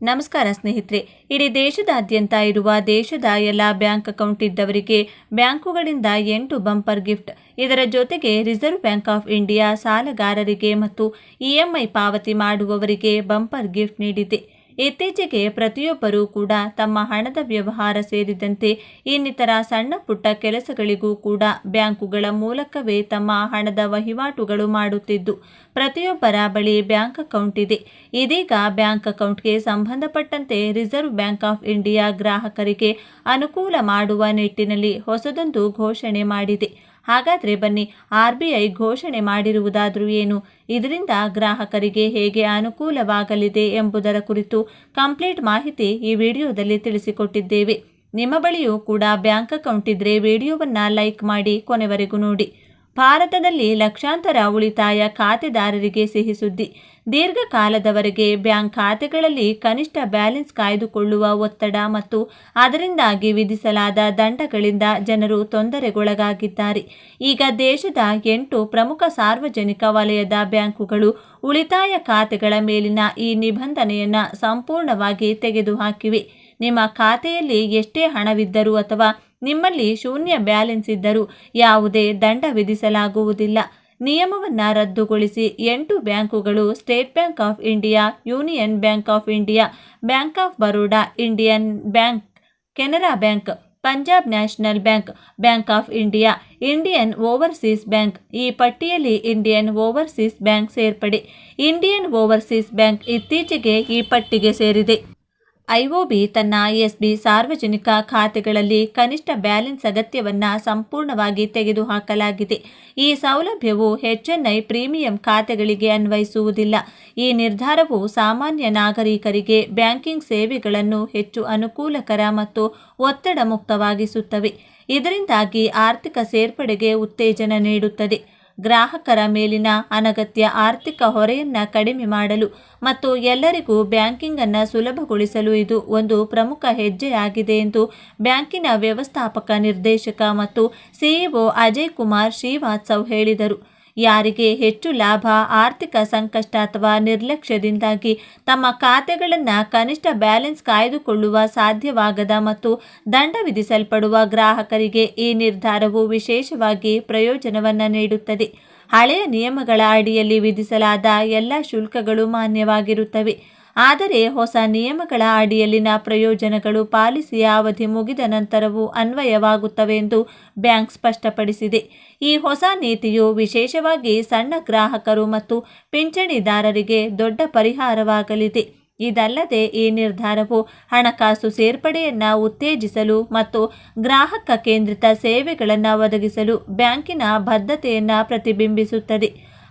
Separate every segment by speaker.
Speaker 1: ನಮಸ್ಕಾರ ಸ್ನೇಹಿತರೆ, ಇಡೀ ದೇಶದಾದ್ಯಂತ ಇರುವ ದೇಶದ ಎಲ್ಲ ಬ್ಯಾಂಕ್ ಅಕೌಂಟ್ ಇದ್ದವರಿಗೆ ಬ್ಯಾಂಕುಗಳಿಂದ ಎಂಟು ಬಂಪರ್ ಗಿಫ್ಟ್, ಇದರ ಜೊತೆಗೆ ರಿಸರ್ವ್ ಬ್ಯಾಂಕ್ ಆಫ್ ಇಂಡಿಯಾ ಸಾಲಗಾರರಿಗೆ ಮತ್ತು ಇಎಂಐ ಪಾವತಿ ಮಾಡುವವರಿಗೆ ಬಂಪರ್ ಗಿಫ್ಟ್ ನೀಡಿದೆ. ಇತ್ತೀಚೆಗೆ ಪ್ರತಿಯೊಬ್ಬರೂ ಕೂಡ ತಮ್ಮ ಹಣದ ವ್ಯವಹಾರ ಸೇರಿದಂತೆ ಇನ್ನಿತರ ಸಣ್ಣ ಪುಟ್ಟ ಕೆಲಸಗಳಿಗೂ ಕೂಡ ಬ್ಯಾಂಕುಗಳ ಮೂಲಕವೇ ತಮ್ಮ ಹಣದ ವಹಿವಾಟುಗಳು ಮಾಡುತ್ತಿದ್ದು, ಪ್ರತಿಯೊಬ್ಬರ ಬಳಿ ಬ್ಯಾಂಕ್ ಅಕೌಂಟ್ ಇದೆ. ಇದೀಗ ಬ್ಯಾಂಕ್ ಅಕೌಂಟ್ಗೆ ಸಂಬಂಧಪಟ್ಟಂತೆ ರಿಸರ್ವ್ ಬ್ಯಾಂಕ್ ಆಫ್ ಇಂಡಿಯಾ ಗ್ರಾಹಕರಿಗೆ ಅನುಕೂಲ ಮಾಡುವ ನಿಟ್ಟಿನಲ್ಲಿ ಹೊಸದೊಂದು ಘೋಷಣೆ ಮಾಡಿದೆ. ಹಾಗಾದರೆ ಬನ್ನಿ, ಆರ್ ಬಿ ಐ ಘೋಷಣೆ ಮಾಡಿರುವುದಾದರೂ ಏನು? ಇದರಿಂದ ಗ್ರಾಹಕರಿಗೆ ಹೇಗೆ ಅನುಕೂಲವಾಗಲಿದೆ ಎಂಬುದರ ಕುರಿತು ಕಂಪ್ಲೀಟ್ ಮಾಹಿತಿ ಈ ವಿಡಿಯೋದಲ್ಲಿ ತಿಳಿಸಿಕೊಟ್ಟಿದ್ದೇವೆ. ನಿಮ್ಮ ಬಳಿಯೂ ಕೂಡ ಬ್ಯಾಂಕ್ ಅಕೌಂಟ್ ಇದ್ದರೆ ವಿಡಿಯೋವನ್ನು ಲೈಕ್ ಮಾಡಿ ಕೊನೆವರೆಗೂ ನೋಡಿ. ಭಾರತದಲ್ಲಿ ಲಕ್ಷಾಂತರ ಉಳಿತಾಯ ಖಾತೆದಾರರಿಗೆ ಸಿಹಿ ಸುದ್ದಿ. ದೀರ್ಘಕಾಲದವರೆಗೆ ಬ್ಯಾಂಕ್ ಖಾತೆಗಳಲ್ಲಿ ಕನಿಷ್ಠ ಬ್ಯಾಲೆನ್ಸ್ ಕಾಯ್ದುಕೊಳ್ಳುವ ಒತ್ತಡ ಮತ್ತು ಅದರಿಂದಾಗಿ ವಿಧಿಸಲಾದ ದಂಡಗಳಿಂದ ಜನರು ತೊಂದರೆಗೊಳಗಾಗಿದ್ದಾರೆ. ಈಗ ದೇಶದ ಎಂಟು ಪ್ರಮುಖ ಸಾರ್ವಜನಿಕ ವಲಯದ ಬ್ಯಾಂಕುಗಳು ಉಳಿತಾಯ ಖಾತೆಗಳ ಮೇಲಿನ ಈ ನಿಬಂಧನೆಯನ್ನು ಸಂಪೂರ್ಣವಾಗಿ ತೆಗೆದುಹಾಕಿವೆ. ನಿಮ್ಮ ಖಾತೆಯಲ್ಲಿ ಎಷ್ಟೇ ಹಣವಿದ್ದರೂ ಅಥವಾ ನಿಮ್ಮಲ್ಲಿ ಶೂನ್ಯ ಬ್ಯಾಲೆನ್ಸ್ ಇದ್ದರೂ ಯಾವುದೇ ದಂಡ ವಿಧಿಸಲಾಗುವುದಿಲ್ಲ. ನಿಯಮವನ್ನು ರದ್ದುಗೊಳಿಸಿ ಎಂಟು ಬ್ಯಾಂಕುಗಳು State Bank of India, Union Bank of India, Bank of Baroda, Indian Bank, Canara Bank, Punjab National Bank Bank of India, Indian Overseas Bank, ಈ ಪಟ್ಟಿಯಲ್ಲಿ ಇಂಡಿಯನ್ ಓವರ್ಸೀಸ್ ಬ್ಯಾಂಕ್ ಸೇರ್ಪಡೆ. ಇಂಡಿಯನ್ ಓವರ್ಸೀಸ್ ಬ್ಯಾಂಕ್ ಇತ್ತೀಚೆಗೆ ಈ ಪಟ್ಟಿಗೆ ಸೇರಿದೆ. ಐಒಬಿ ತನ್ನ ಐಎಸ್ಬಿ ಸಾರ್ವಜನಿಕ ಖಾತೆಗಳಲ್ಲಿ ಕನಿಷ್ಠ ಬ್ಯಾಲೆನ್ಸ್ ಅಗತ್ಯವನ್ನು ಸಂಪೂರ್ಣವಾಗಿ ತೆಗೆದುಹಾಕಲಾಗಿದೆ. ಈ ಸೌಲಭ್ಯವು ಎಚ್ಎನ್ಐ ಪ್ರೀಮಿಯಂ ಖಾತೆಗಳಿಗೆ ಅನ್ವಯಿಸುವುದಿಲ್ಲ. ಈ ನಿರ್ಧಾರವು ಸಾಮಾನ್ಯ ನಾಗರಿಕರಿಗೆ ಬ್ಯಾಂಕಿಂಗ್ ಸೇವೆಗಳನ್ನು ಹೆಚ್ಚು ಅನುಕೂಲಕರ ಮತ್ತು ಒತ್ತಡ ಮುಕ್ತವಾಗಿಸುತ್ತವೆ ಇದರಿಂದಾಗಿ ಆರ್ಥಿಕ ಸೇರ್ಪಡೆಗೆ ಉತ್ತೇಜನ ನೀಡುತ್ತದೆ. ಗ್ರಾಹಕರ ಮೇಲಿನ ಅನಗತ್ಯ ಆರ್ಥಿಕ ಹೊರೆಯನ್ನು ಕಡಿಮೆ ಮಾಡಲು ಮತ್ತು ಎಲ್ಲರಿಗೂ ಬ್ಯಾಂಕಿಂಗ್ ಅನ್ನು ಸುಲಭಗೊಳಿಸಲು ಇದು ಒಂದು ಪ್ರಮುಖ ಹೆಜ್ಜೆಯಾಗಿದೆ ಎಂದು ಬ್ಯಾಂಕಿನ ವ್ಯವಸ್ಥಾಪಕ ನಿರ್ದೇಶಕ ಮತ್ತು ಸಿಇಒ ಅಜಯ್ ಕುಮಾರ್ ಶ್ರೀವಾತ್ಸವ್ ಹೇಳಿದರು. ಯಾರಿಗೆ ಹೆಚ್ಚು ಲಾಭ, ಆರ್ಥಿಕ ಸಂಕಷ್ಟ ಅಥವಾ ನಿರ್ಲಕ್ಷ್ಯದಿಂದಾಗಿ ತಮ್ಮ ಖಾತೆಗಳನ್ನು ಕನಿಷ್ಠ ಬ್ಯಾಲೆನ್ಸ್ ಕಾಯ್ದುಕೊಳ್ಳುವ ಸಾಧ್ಯವಾಗದ ಮತ್ತು ದಂಡ ವಿಧಿಸಲ್ಪಡುವ ಗ್ರಾಹಕರಿಗೆ ಈ ನಿರ್ಧಾರವು ವಿಶೇಷವಾಗಿ ಪ್ರಯೋಜನವನ್ನು ನೀಡುತ್ತದೆ. ಹಳೆಯ ನಿಯಮಗಳ ಅಡಿಯಲ್ಲಿ ವಿಧಿಸಲಾದ ಎಲ್ಲ ಶುಲ್ಕಗಳು ಮಾನ್ಯವಾಗಿರುತ್ತವೆ. ಆದರೆ ಹೊಸ ನಿಯಮಗಳ ಅಡಿಯಲ್ಲಿನ ಪ್ರಯೋಜನಗಳು ಪಾಲಿಸಿಯ ಅವಧಿ ಮುಗಿದ ನಂತರವೂ ಅನ್ವಯವಾಗುತ್ತವೆ ಎಂದು ಬ್ಯಾಂಕ್ ಸ್ಪಷ್ಟಪಡಿಸಿದೆ. ಈ ಹೊಸ ನೀತಿಯು ವಿಶೇಷವಾಗಿ ಸಣ್ಣ ಗ್ರಾಹಕರು ಮತ್ತು ಪಿಂಚಣಿದಾರರಿಗೆ ದೊಡ್ಡ ಪರಿಹಾರವಾಗಲಿದೆ. ಇದಲ್ಲದೆ ಈ ನಿರ್ಧಾರವು ಹಣಕಾಸು ಸೇರ್ಪಡೆಯನ್ನು ಉತ್ತೇಜಿಸಲು ಮತ್ತು ಗ್ರಾಹಕ ಕೇಂದ್ರಿತ ಸೇವೆಗಳನ್ನು ಒದಗಿಸಲು ಬ್ಯಾಂಕಿನ ಬದ್ಧತೆಯನ್ನು ಪ್ರತಿಬಿಂಬಿಸುತ್ತದೆ.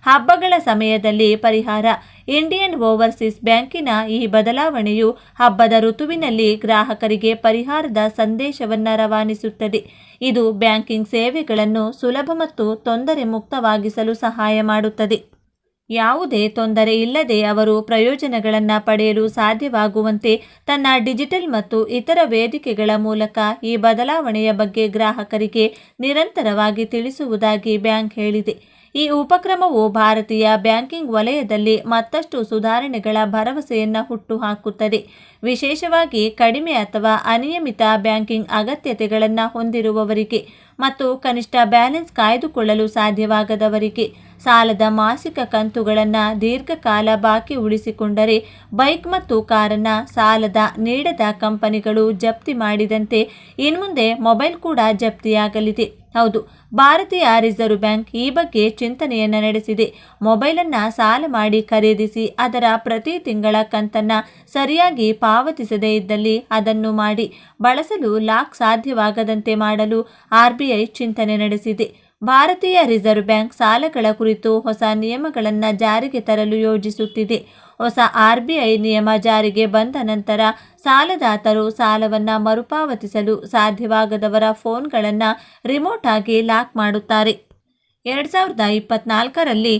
Speaker 1: ಹಬ್ಬಗಳ ಸಮಯದಲ್ಲಿ ಪರಿಹಾರ. ಇಂಡಿಯನ್ ಓವರ್ಸೀಸ್ ಬ್ಯಾಂಕಿನ ಈ ಬದಲಾವಣೆಯು ಹಬ್ಬದ ಋತುವಿನಲ್ಲಿ ಗ್ರಾಹಕರಿಗೆ ಪರಿಹಾರದ ಸಂದೇಶವನ್ನು ರವಾನಿಸುತ್ತದೆ. ಇದು ಬ್ಯಾಂಕಿಂಗ್ ಸೇವೆಗಳನ್ನು ಸುಲಭ ಮತ್ತು ತೊಂದರೆ ಮುಕ್ತವಾಗಿಸಲು ಸಹಾಯ ಮಾಡುತ್ತದೆ. ಯಾವುದೇ ತೊಂದರೆ ಇಲ್ಲದೆ ಅವರು ಪ್ರಯೋಜನಗಳನ್ನು ಪಡೆಯಲು ಸಾಧ್ಯವಾಗುವಂತೆ ತನ್ನ ಡಿಜಿಟಲ್ ಮತ್ತು ಇತರ ವೇದಿಕೆಗಳ ಮೂಲಕ ಈ ಬದಲಾವಣೆಯ ಬಗ್ಗೆ ಗ್ರಾಹಕರಿಗೆ ನಿರಂತರವಾಗಿ ತಿಳಿಸುವುದಾಗಿ ಬ್ಯಾಂಕ್ ಹೇಳಿದೆ. ಈ ಉಪಕ್ರಮವು ಭಾರತೀಯ ಬ್ಯಾಂಕಿಂಗ್ ವಲಯದಲ್ಲಿ ಮತ್ತಷ್ಟು ಸುಧಾರಣೆಗಳ ಭರವಸೆಯನ್ನು ಹುಟ್ಟುಹಾಕುತ್ತದೆ. ವಿಶೇಷವಾಗಿ ಕಡಿಮೆ ಅಥವಾ ಅನಿಯಮಿತ ಬ್ಯಾಂಕಿಂಗ್ ಅಗತ್ಯತೆಗಳನ್ನು ಹೊಂದಿರುವವರಿಗೆ ಮತ್ತು ಕನಿಷ್ಠ ಬ್ಯಾಲೆನ್ಸ್ ಕಾಯ್ದುಕೊಳ್ಳಲು ಸಾಧ್ಯವಾಗದವರಿಗೆ ಸಾಲದ ಮಾಸಿಕ ಕಂತುಗಳನ್ನು ದೀರ್ಘಕಾಲ ಬಾಕಿ ಉಳಿಸಿಕೊಂಡರೆ ಬೈಕ್ ಮತ್ತು ಕಾರನ್ನು ಸಾಲದ ನೀಡದ ಕಂಪನಿಗಳು ಜಪ್ತಿ ಮಾಡಿದಂತೆ ಇನ್ಮುಂದೆ ಮೊಬೈಲ್ ಕೂಡ ಜಪ್ತಿಯಾಗಲಿದೆ. ಹೌದು, ಭಾರತೀಯ ರಿಸರ್ವ್ ಬ್ಯಾಂಕ್ ಈ ಬಗ್ಗೆ ಚಿಂತನೆಯನ್ನು ನಡೆಸಿದೆ. ಮೊಬೈಲನ್ನು ಸಾಲ ಮಾಡಿ ಖರೀದಿಸಿ, ಅದರ ಪ್ರತಿ ತಿಂಗಳ ಕಂತನ್ನು ಸರಿಯಾಗಿ ಪಾವತಿಸದೇ ಇದ್ದಲ್ಲಿ ಅದನ್ನು ಮಾಡಿ ಬಳಸಲು ಲಾಕ್ ಸಾಧ್ಯವಾಗದಂತೆ ಮಾಡಲು ಆರ್ ಬಿ ಐ ಚಿಂತನೆ ನಡೆಸಿದೆ. ಭಾರತೀಯ ರಿಸರ್ವ್ ಬ್ಯಾಂಕ್ ಸಾಲಗಳ ಕುರಿತು ಹೊಸ ನಿಯಮಗಳನ್ನು ಜಾರಿಗೆ ತರಲು ಯೋಜಿಸುತ್ತಿದೆ. ಹೊಸ ಆರ್ ನಿಯಮ ಜಾರಿಗೆ ಬಂದ ನಂತರ ಸಾಲದಾತರು ಸಾಲವನ್ನು ಮರುಪಾವತಿಸಲು ಸಾಧ್ಯವಾಗದವರ ಫೋನ್ಗಳನ್ನು ರಿಮೋಟ್ ಆಗಿ ಲಾಕ್ ಮಾಡುತ್ತಾರೆ. ಎರಡು ಸಾವಿರದ ಇಪ್ಪತ್ನಾಲ್ಕರಲ್ಲಿ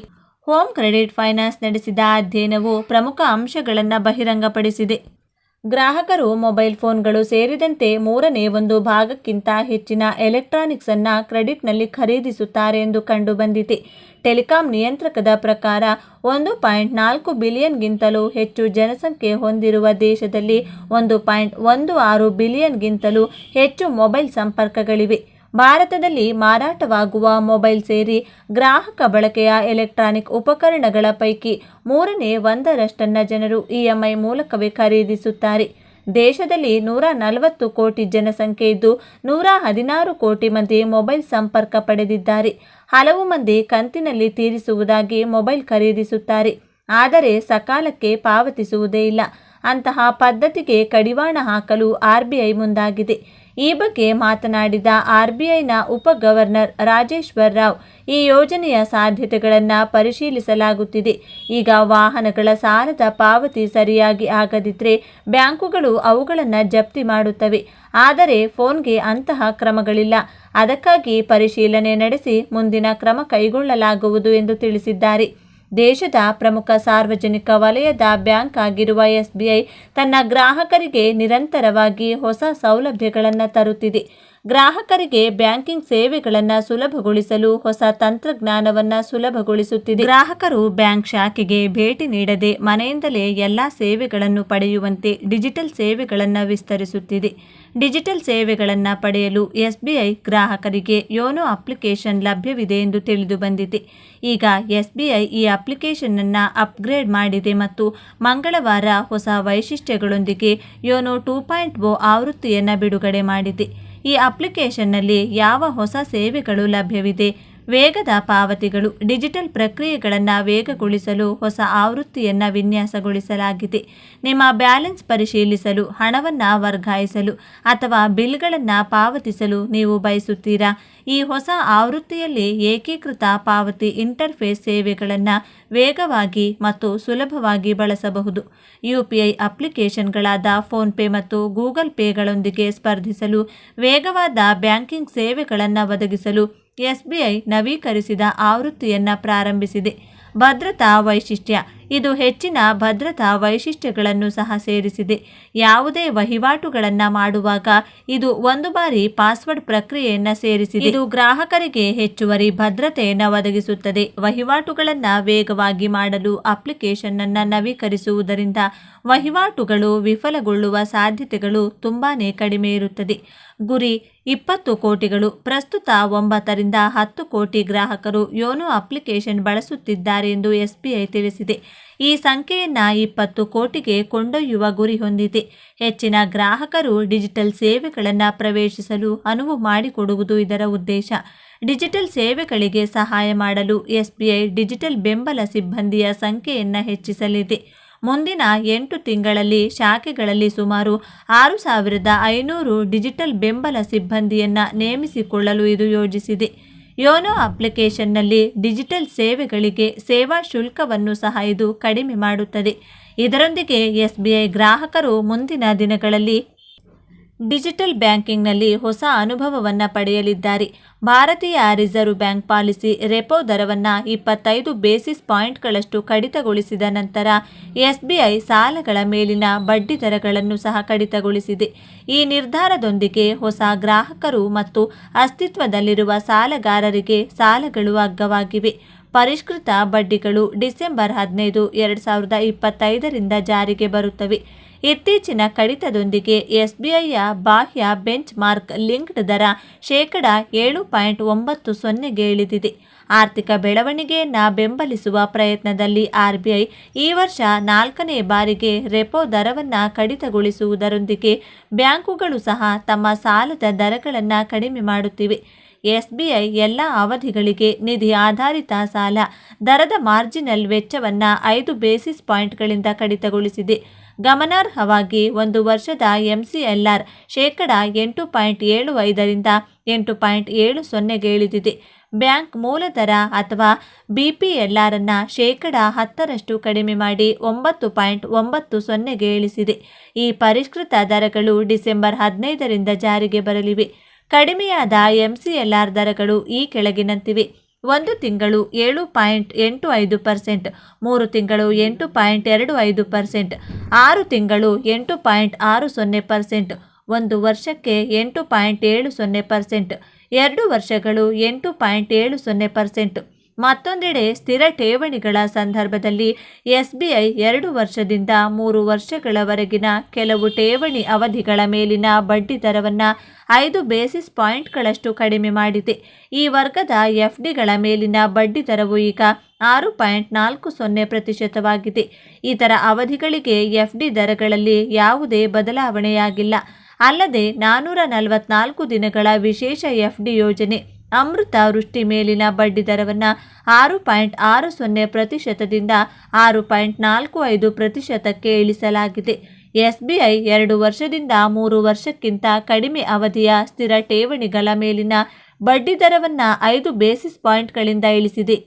Speaker 1: ಹೋಮ್ ಕ್ರೆಡಿಟ್ ಫೈನಾನ್ಸ್ ನಡೆಸಿದ ಅಧ್ಯಯನವು ಪ್ರಮುಖ ಅಂಶಗಳನ್ನು ಬಹಿರಂಗಪಡಿಸಿದೆ. ಗ್ರಾಹಕರು ಮೊಬೈಲ್ ಫೋನ್ಗಳು ಸೇರಿದಂತೆ ಮೂರನೇ ಒಂದು ಭಾಗಕ್ಕಿಂತ ಹೆಚ್ಚಿನ ಎಲೆಕ್ಟ್ರಾನಿಕ್ಸ್ ಅನ್ನ ಕ್ರೆಡಿಟ್ನಲ್ಲಿ ಖರೀದಿಸುತ್ತಾರೆ ಎಂದು ಕಂಡುಬಂದಿದೆ. ಟೆಲಿಕಾಂ ನಿಯಂತ್ರಕದ ಪ್ರಕಾರ ಒಂದು ಪಾಯಿಂಟ್ ನಾಲ್ಕು ಬಿಲಿಯನ್ಗಿಂತಲೂ ಹೆಚ್ಚು ಜನಸಂಖ್ಯೆ ಹೊಂದಿರುವ ದೇಶದಲ್ಲಿ ಒಂದು ಪಾಯಿಂಟ್ ಒಂದು ಆರು ಬಿಲಿಯನ್ಗಿಂತಲೂ ಹೆಚ್ಚು ಮೊಬೈಲ್ ಸಂಪರ್ಕಗಳಿವೆ. ಭಾರತದಲ್ಲಿ ಮಾರಾಟವಾಗುವ ಮೊಬೈಲ್ ಸೇರಿ ಗ್ರಾಹಕ ಬಳಕೆಯ ಎಲೆಕ್ಟ್ರಾನಿಕ್ ಉಪಕರಣಗಳ ಪೈಕಿ ಮೂರನೇ ಒಂದರಷ್ಟನ್ನ ಜನರು ಇಎಂಐ ಮೂಲಕವೇ ಖರೀದಿಸುತ್ತಾರೆ. ದೇಶದಲ್ಲಿ ನೂರ ನಲವತ್ತು ಕೋಟಿ ಜನಸಂಖ್ಯೆ ಇದ್ದು ನೂರ ಹದಿನಾರು ಕೋಟಿ ಮಂದಿ ಮೊಬೈಲ್ ಸಂಪರ್ಕ ಪಡೆದಿದ್ದಾರೆ. ಹಲವು ಮಂದಿ ಕಂತಿನಲ್ಲಿ ತೀರಿಸುವುದಾಗಿ ಮೊಬೈಲ್ ಖರೀದಿಸುತ್ತಾರೆ. ಆದರೆ ಸಕಾಲಕ್ಕೆ ಪಾವತಿಸುವುದೇ ಇಲ್ಲ. ಅಂತಹ ಪದ್ಧತಿಗೆ ಕಡಿವಾಣ ಹಾಕಲು ಆರ್ಬಿಐ ಮುಂದಾಗಿದೆ. ಈ ಬಗ್ಗೆ ಮಾತನಾಡಿದ ಆರ್ಬಿಐನ ಉಪ ಗವರ್ನರ್ ರಾಜೇಶ್ವರ್ ರಾವ್, ಈ ಯೋಜನೆಯ ಸಾಧ್ಯತೆಗಳನ್ನು ಪರಿಶೀಲಿಸಲಾಗುತ್ತಿದೆ. ಈಗ ವಾಹನಗಳ ಸಾಲದ ಪಾವತಿ ಸರಿಯಾಗಿ ಆಗದಿದ್ದರೆ ಬ್ಯಾಂಕುಗಳು ಅವುಗಳನ್ನು ಜಪ್ತಿ ಮಾಡುತ್ತವೆ. ಆದರೆ ಫೋನ್ಗೆ ಅಂತಹ ಕ್ರಮಗಳಿಲ್ಲ. ಅದಕ್ಕಾಗಿ ಪರಿಶೀಲನೆ ನಡೆಸಿ ಮುಂದಿನ ಕ್ರಮ ಕೈಗೊಳ್ಳಲಾಗುವುದು ಎಂದು ತಿಳಿಸಿದ್ದಾರೆ. ದೇಶದ ಪ್ರಮುಖ ಸಾರ್ವಜನಿಕ ವಲಯದ ಬ್ಯಾಂಕ್ ಆಗಿರುವ ಎಸ್ಬಿಐ ತನ್ನ ಗ್ರಾಹಕರಿಗೆ ನಿರಂತರವಾಗಿ ಹೊಸ ಸೌಲಭ್ಯಗಳನ್ನು ತರುತ್ತಿದೆ. ಗ್ರಾಹಕರಿಗೆ ಬ್ಯಾಂಕಿಂಗ್ ಸೇವೆಗಳನ್ನು ಸುಲಭಗೊಳಿಸಲು ಹೊಸ ತಂತ್ರಜ್ಞಾನವನ್ನು ಸುಲಭಗೊಳಿಸುತ್ತಿದೆ. ಗ್ರಾಹಕರು ಬ್ಯಾಂಕ್ ಶಾಖೆಗೆ ಭೇಟಿ ನೀಡದೆ ಮನೆಯಿಂದಲೇ ಎಲ್ಲ ಸೇವೆಗಳನ್ನು ಪಡೆಯುವಂತೆ ಡಿಜಿಟಲ್ ಸೇವೆಗಳನ್ನು ವಿಸ್ತರಿಸುತ್ತಿದೆ. ಡಿಜಿಟಲ್ ಸೇವೆಗಳನ್ನು ಪಡೆಯಲು ಎಸ್ಬಿಐ ಗ್ರಾಹಕರಿಗೆ ಯೋನೋ ಅಪ್ಲಿಕೇಶನ್ ಲಭ್ಯವಿದೆ ಎಂದು ತಿಳಿದು ಬಂದಿದೆ. ಈಗ ಎಸ್ಬಿಐ ಈ ಅಪ್ಲಿಕೇಶನ್ ಅನ್ನು ಅಪ್ಗ್ರೇಡ್ ಮಾಡಿದೆ ಮತ್ತು ಮಂಗಳವಾರ ಹೊಸ ವೈಶಿಷ್ಟ್ಯಗಳೊಂದಿಗೆ ಯೋನೋ ಟೂ ಪಾಯಿಂಟ್ ಓ ಆವೃತ್ತಿಯನ್ನು ಬಿಡುಗಡೆ ಮಾಡಿದೆ. ಈ ಅಪ್ಲಿಕೇಶನ್ನಲ್ಲಿ ಯಾವ ಹೊಸ ಸೇವೆಗಳು ಲಭ್ಯವಿದೆ? ವೇಗದ ಪಾವತಿಗಳು ಡಿಜಿಟಲ್ ಪ್ರಕ್ರಿಯೆಗಳನ್ನು ವೇಗಗೊಳಿಸಲು ಹೊಸ ಆವೃತ್ತಿಯನ್ನು ವಿನ್ಯಾಸಗೊಳಿಸಲಾಗಿದೆ. ನಿಮ್ಮ ಬ್ಯಾಲೆನ್ಸ್ ಪರಿಶೀಲಿಸಲು, ಹಣವನ್ನು ವರ್ಗಾಯಿಸಲು ಅಥವಾ ಬಿಲ್ಗಳನ್ನು ಪಾವತಿಸಲು ನೀವು ಬಯಸುತ್ತೀರಾ? ಈ ಹೊಸ ಆವೃತ್ತಿಯಲ್ಲಿ ಏಕೀಕೃತ ಪಾವತಿ ಇಂಟರ್ಫೇಸ್ ಸೇವೆಗಳನ್ನು ವೇಗವಾಗಿ ಮತ್ತು ಸುಲಭವಾಗಿ ಬಳಸಬಹುದು. ಯು ಪಿ ಐ ಅಪ್ಲಿಕೇಶನ್ಗಳಾದ ಫೋನ್ಪೇ ಮತ್ತು ಗೂಗಲ್ ಪೇಗಳೊಂದಿಗೆ ಸ್ಪರ್ಧಿಸಲು, ವೇಗವಾದ ಬ್ಯಾಂಕಿಂಗ್ ಸೇವೆಗಳನ್ನು ಒದಗಿಸಲು ಎಸ್ಬಿಐ ನವೀಕರಿಸಿದ ಆವೃತ್ತಿಯನ್ನು ಪ್ರಾರಂಭಿಸಿದೆ. ಭದ್ರತಾ ವೈಶಿಷ್ಟ್ಯ. ಇದು ಹೆಚ್ಚಿನ ಭದ್ರತಾ ವೈಶಿಷ್ಟ್ಯಗಳನ್ನು ಸಹ ಸೇರಿಸಿದೆ. ಯಾವುದೇ ವಹಿವಾಟುಗಳನ್ನು ಮಾಡುವಾಗ ಇದು ಒಂದು ಬಾರಿ ಪಾಸ್ವರ್ಡ್ ಪ್ರಕ್ರಿಯೆಯನ್ನು ಸೇರಿಸಿದೆ. ಇದು ಗ್ರಾಹಕರಿಗೆ ಹೆಚ್ಚುವರಿ ಭದ್ರತೆಯನ್ನು ಒದಗಿಸುತ್ತದೆ. ವಹಿವಾಟುಗಳನ್ನು ವೇಗವಾಗಿ ಮಾಡಲು ಅಪ್ಲಿಕೇಶನ್ ಅನ್ನು ನವೀಕರಿಸುವುದರಿಂದ ವಹಿವಾಟುಗಳು ವಿಫಲಗೊಳ್ಳುವ ಸಾಧ್ಯತೆಗಳು ತುಂಬಾನೇ ಕಡಿಮೆ ಇರುತ್ತದೆ. ಗುರಿ ಇಪ್ಪತ್ತು ಕೋಟಿಗಳು, ಪ್ರಸ್ತುತ ಒಂಬತ್ತರಿಂದ ಹತ್ತು ಕೋಟಿ ಗ್ರಾಹಕರು ಯೋನೋ ಅಪ್ಲಿಕೇಶನ್ ಬಳಸುತ್ತಿದ್ದಾರೆ ಎಂದು ಎಸ್ಬಿಐ ತಿಳಿಸಿದೆ. ಈ ಸಂಖ್ಯೆಯನ್ನು ಇಪ್ಪತ್ತು ಕೋಟಿಗೆ ಕೊಂಡೊಯ್ಯುವ ಗುರಿ ಹೊಂದಿದೆ. ಹೆಚ್ಚಿನ ಗ್ರಾಹಕರು ಡಿಜಿಟಲ್ ಸೇವೆಗಳನ್ನು ಪ್ರವೇಶಿಸಲು ಅನುವು ಮಾಡಿಕೊಡುವುದು ಇದರ ಉದ್ದೇಶ. ಡಿಜಿಟಲ್ ಸೇವೆಗಳಿಗೆ ಸಹಾಯ ಮಾಡಲು ಎಸ್ಬಿಐ ಡಿಜಿಟಲ್ ಬೆಂಬಲ ಸಿಬ್ಬಂದಿಯ ಸಂಖ್ಯೆಯನ್ನು ಹೆಚ್ಚಿಸಲಿದೆ. ಮುಂದಿನ ಎಂಟು ತಿಂಗಳಲ್ಲಿ ಶಾಖೆಗಳಲ್ಲಿ ಸುಮಾರು ಆರು ಸಾವಿರದ ಐನೂರು ಡಿಜಿಟಲ್ ಬೆಂಬಲ ಸಿಬ್ಬಂದಿಯನ್ನು ನೇಮಿಸಿಕೊಳ್ಳಲು ಇದು ಯೋಜಿಸಿದೆ. ಯೋನೋ ಅಪ್ಲಿಕೇಶನ್ನಲ್ಲಿ ಡಿಜಿಟಲ್ ಸೇವೆಗಳಿಗೆ ಸೇವಾ ಶುಲ್ಕವನ್ನು ಸಹ ಇದು ಕಡಿಮೆ ಮಾಡುತ್ತದೆ. ಇದರೊಂದಿಗೆ ಎಸ್ಬಿಐ ಗ್ರಾಹಕರು ಮುಂದಿನ ದಿನಗಳಲ್ಲಿ ಡಿಜಿಟಲ್ ಬ್ಯಾಂಕಿಂಗ್ನಲ್ಲಿ ಹೊಸ ಅನುಭವವನ್ನು ಪಡೆಯಲಿದ್ದಾರೆ. ಭಾರತೀಯ ರಿಸರ್ವ್ ಬ್ಯಾಂಕ್ ಪಾಲಿಸಿ ರೆಪೋ ದರವನ್ನು ಇಪ್ಪತ್ತೈದು ಬೇಸಿಸ್ ಪಾಯಿಂಟ್ಗಳಷ್ಟು ಕಡಿತಗೊಳಿಸಿದ ನಂತರ ಎಸ್ಬಿಐ ಸಾಲಗಳ ಮೇಲಿನ ಬಡ್ಡಿ ದರಗಳನ್ನು ಸಹ ಕಡಿತಗೊಳಿಸಿದೆ. ಈ ನಿರ್ಧಾರದೊಂದಿಗೆ ಹೊಸ ಗ್ರಾಹಕರು ಮತ್ತು ಅಸ್ತಿತ್ವದಲ್ಲಿರುವ ಸಾಲಗಾರರಿಗೆ ಸಾಲಗಳು ಅಗ್ಗವಾಗಿವೆ. ಪರಿಷ್ಕೃತ ಬಡ್ಡಿಗಳು ಡಿಸೆಂಬರ್ ಹದಿನೈದು, ಎರಡು ಸಾವಿರದ ಇಪ್ಪತ್ತೈದರಿಂದ ಜಾರಿಗೆ ಬರುತ್ತವೆ. ಇತ್ತೀಚಿನ ಕಡಿತದೊಂದಿಗೆ ಎಸ್ಬಿಐಯ ಬಾಹ್ಯ ಬೆಂಚ್ ಮಾರ್ಕ್ ಲಿಂಕ್ಡ್ ದರ ಶೇಕಡ ಏಳು ಪಾಯಿಂಟ್ ಒಂಬತ್ತು ಸೊನ್ನೆಗೆ ಇಳಿದಿದೆ. ಆರ್ಥಿಕ ಬೆಳವಣಿಗೆಯನ್ನು ಬೆಂಬಲಿಸುವ ಪ್ರಯತ್ನದಲ್ಲಿ ಆರ್ಬಿಐ ಈ ವರ್ಷ ನಾಲ್ಕನೇ ಬಾರಿಗೆ ರೆಪೋ ದರವನ್ನು ಕಡಿತಗೊಳಿಸುವುದರೊಂದಿಗೆ ಬ್ಯಾಂಕುಗಳು ಸಹ ತಮ್ಮ ಸಾಲದ ದರಗಳನ್ನು ಕಡಿಮೆ ಮಾಡುತ್ತಿವೆ. ಎಸ್ಬಿಐ ಎಲ್ಲ ಅವಧಿಗಳಿಗೆ ನಿಧಿ ಆಧಾರಿತ ಸಾಲ, ದರದ ಮಾರ್ಜಿನಲ್ ವೆಚ್ಚವನ್ನು ಐದು ಬೇಸಿಸ್ ಪಾಯಿಂಟ್ಗಳಿಂದ ಕಡಿತಗೊಳಿಸಿದೆ. ಗಮನಾರ್ಹವಾಗಿ ಒಂದು ವರ್ಷದ ಎಂಸಿಎಲ್ಆರ್ ಶೇಕಡ ಎಂಟು ಪಾಯಿಂಟ್ ಏಳು ಐದರಿಂದ ಎಂಟು ಪಾಯಿಂಟ್ ಏಳು ಸೊನ್ನೆಗೆ ಇಳಿದಿದೆ. ಬ್ಯಾಂಕ್ ಮೂಲದರ ಅಥವಾ ಬಿಪಿಎಲ್ಆರ್ ಅನ್ನು ಶೇಕಡ ಹತ್ತರಷ್ಟು ಕಡಿಮೆ ಮಾಡಿ ಒಂಬತ್ತು ಪಾಯಿಂಟ್ ಒಂಬತ್ತು ಸೊನ್ನೆಗೆ ಇಳಿಸಿದೆ. ಈ ಪರಿಷ್ಕೃತ ದರಗಳು ಡಿಸೆಂಬರ್ ಹದಿನೈದರಿಂದ ಜಾರಿಗೆ ಬರಲಿವೆ. ಕಡಿಮೆಯಾದ ಎಂಸಿಎಲ್ಆರ್ ದರಗಳು ಈ ಕೆಳಗಿನಂತಿವೆ. ಒಂದು ತಿಂಗಳು ಏಳು ಪಾಯಿಂಟ್ ಎಂಟು ಐದು ಪರ್ಸೆಂಟ್, ಮೂರು ತಿಂಗಳು ಎಂಟು ಪಾಯಿಂಟ್ ಎರಡು ಐದು ಪರ್ಸೆಂಟ್, ಆರು ತಿಂಗಳು ಎಂಟು ಪಾಯಿಂಟ್ ಆರು ಸೊನ್ನೆ ಪರ್ಸೆಂಟ್, ಒಂದು ವರ್ಷಕ್ಕೆ ಎಂಟು ಪಾಯಿಂಟ್ ಏಳು ಸೊನ್ನೆ ಪರ್ಸೆಂಟ್, ಎರಡು ವರ್ಷಗಳು ಎಂಟು ಪಾಯಿಂಟ್ ಏಳು ಸೊನ್ನೆ ಪರ್ಸೆಂಟ್. ಮತ್ತೊಂದೆಡೆ ಸ್ಥಿರ ಠೇವಣಿಗಳ ಸಂದರ್ಭದಲ್ಲಿ ಎಸ್ಬಿಐ ಎರಡು ವರ್ಷದಿಂದ ಮೂರು ವರ್ಷಗಳವರೆಗಿನ ಕೆಲವು ಠೇವಣಿ ಅವಧಿಗಳ ಮೇಲಿನ ಬಡ್ಡಿ ದರವನ್ನು ಐದು ಬೇಸಿಸ್ ಪಾಯಿಂಟ್ಗಳಷ್ಟು ಕಡಿಮೆ ಮಾಡಿದೆ. ಈ ವರ್ಗದ ಎಫ್ಡಿಗಳ ಮೇಲಿನ ಬಡ್ಡಿ ದರವು ಈಗ ಆರು ಪಾಯಿಂಟ್ ನಾಲ್ಕು ಸೊನ್ನೆ ಪ್ರತಿಶತವಾಗಿದೆ. ಇತರ ಅವಧಿಗಳಿಗೆ ಎಫ್ಡಿ ದರಗಳಲ್ಲಿ ಯಾವುದೇ ಬದಲಾವಣೆಯಾಗಿಲ್ಲ. ಅಲ್ಲದೆ ನಾನ್ನೂರ ನಲವತ್ನಾಲ್ಕು ದಿನಗಳ ವಿಶೇಷ ಎಫ್ಡಿ ಯೋಜನೆ ಅಮೃತ ವೃಷ್ಟಿ ಮೇಲಿನ ಬಡ್ಡಿ ದರವನ್ನು ಆರು ಪಾಯಿಂಟ್ ಆರು ಸೊನ್ನೆ ಪ್ರತಿಶತದಿಂದ ಆರು ಪಾಯಿಂಟ್ ನಾಲ್ಕು ಐದು ಪ್ರತಿಶತಕ್ಕೆ ಇಳಿಸಲಾಗಿದೆ. ಎಸ್ ಬಿ ಎರಡು ವರ್ಷದಿಂದ ಮೂರು ವರ್ಷಕ್ಕಿಂತ ಕಡಿಮೆ ಅವಧಿಯ ಸ್ಥಿರ ಠೇವಣಿಗಳ ಮೇಲಿನ ಬಡ್ಡಿ ದರವನ್ನು ಐದು ಬೇಸಿಸ್ ಪಾಯಿಂಟ್ಗಳಿಂದ ಇಳಿಸಿದೆ.